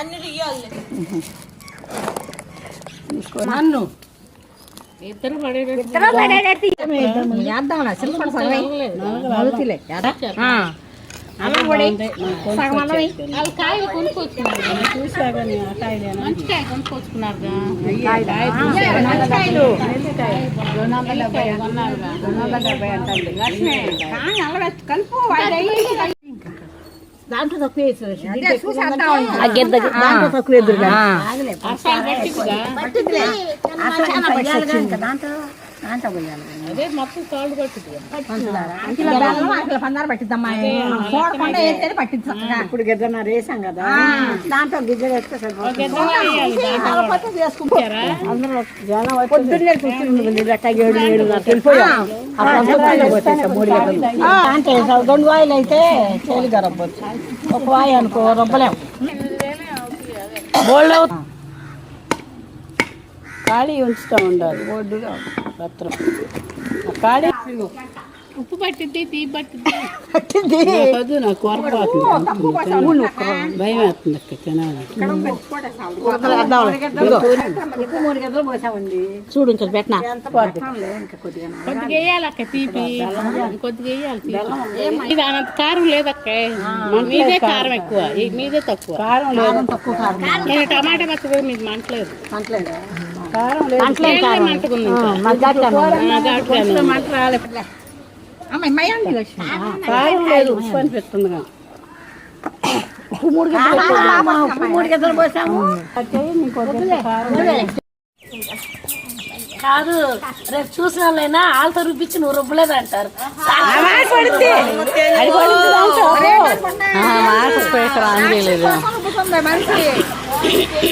నన్ను తీయాలి. నన్ను ఇద్దరు పడేటట్టు చేద్దాం చిన్నపడి సగం మొదటిలే అన్నం. పొడి. సగం అన్నం వెయ్యి. వాళ్ళు కాయలు కొనుక్కొచ్చుకున్నారు మంచి కాయ కొనుక్కొచ్చుకున్నారు నల్లకాయలు. కొన్నారుగా ఆ, నల్లవేసి కలుపు. చూసి వేద్దాం. దాంట్లో తక్కువ ఎదురు దాంట్లో పోయాలి అదే కాళ్ళు పందారు పట్టిద్దమ్మా చూడకుండా. ఇప్పుడు గిద్దన రేసాం కదా. దాంట్లో గిద్దలు వేస్తే చేసుకుంటారా? అందరూ జనం పొద్దున్నే గట్ట ఏడు ఏడు వేసాం. రెండు వాయిలు అయితే తేలిగా రబ్బొచ్చు ఒక వాయి అనుకో రబ్బలేం. బోల్డ్ ఖాళీ ఉంచుతూ ఉండాలి. బోర్డుగా పత్రం ఆ ఖాళీ ఉప్పు పట్టిద్ది తీ పట్టిద్ది. వద్దు నాకు భయం వేస్తుంది అక్క తినాలి చూడు ఇంకా పెట్టినా? కొద్దిగా కొద్దిగా వేయాలి అక్క తీపి. కొద్దిగా వేయాలి ఇది కారం లేదక్క. మీదే కారం. ఎక్కువ. మీదే తక్కువ. కారం లేదు. తక్కువ కారం నేను టమాటా పచ్చడి మీకు మంటలేదు. అంటలేదా కారం లేదు. తేలిగా మంటకుంది ఇంకా. లేదు ఉప్పు మూడు గంటలు మూడు గంటలు పోసాము. కాదు రేపు చూసిన వాళ్ళైనా వాళ్ళతో రుబ్బించి నువ్వు రుబ్బలేదు అంటారు కూర్చుంది మనిషి. మా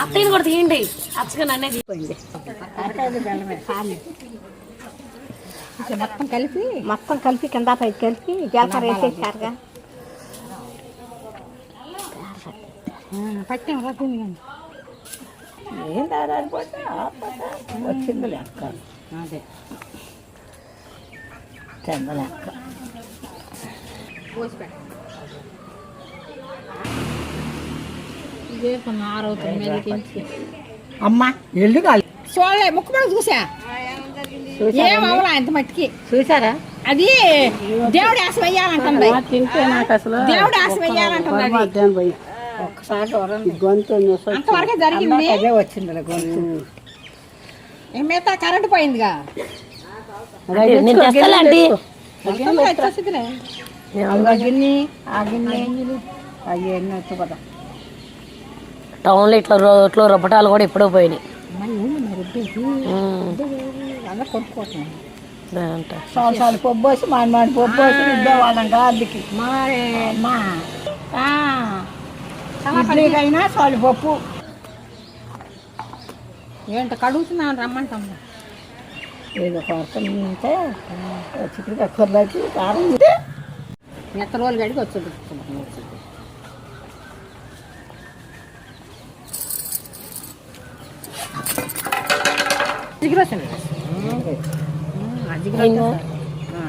అత్తయ్యని కూడా తీయండి. అచ్చగా నన్నే తీ- కొంచెం మొత్తం కలిపి మొత్తం కలిపి కింద పైకి కలిపి జీలకర్ర వేసేసారుగా. పట్టాం రద్దు ఏం దాదాడిపోతే వచ్చింది లెక్క అదే చెంద లెక్క అమ్మా ఎల్లు కాదు చూడలే ముక్కు కూడా చూసా? ఇంత మట్టికి? చూసారా? అది దేవుడు ఆశ వెయ్యాలంటుంది తింటే నాకు అసలు దేవుడు ఆశ ఒక్కసారి అంతవరకే జరిగింది. అదే వచ్చింది గొంతు. మిగతా కరెంట్ పోయిందిగా. గిన్నె ఆ గిన్నె అవి ఎన్ని వచ్చు కదా టౌన్లో ఇట్లా రోట్లో రుబ్బటాలు కూడా ఎప్పుడో పోయినాయి. సంవత్సరాలు పప్పు పోసి మాడి మాడి పప్పు పోసి ఇద్దేవాళ్ళం ఇడ్లీకైనా ఏంట కడుగుతున్నాను రమ్మంటాం ఏదో కొరత ఉంటే కొర్రకి కారం రోజులు గడికి వచ్చి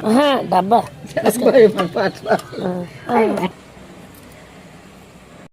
ఆహా, డబ్బా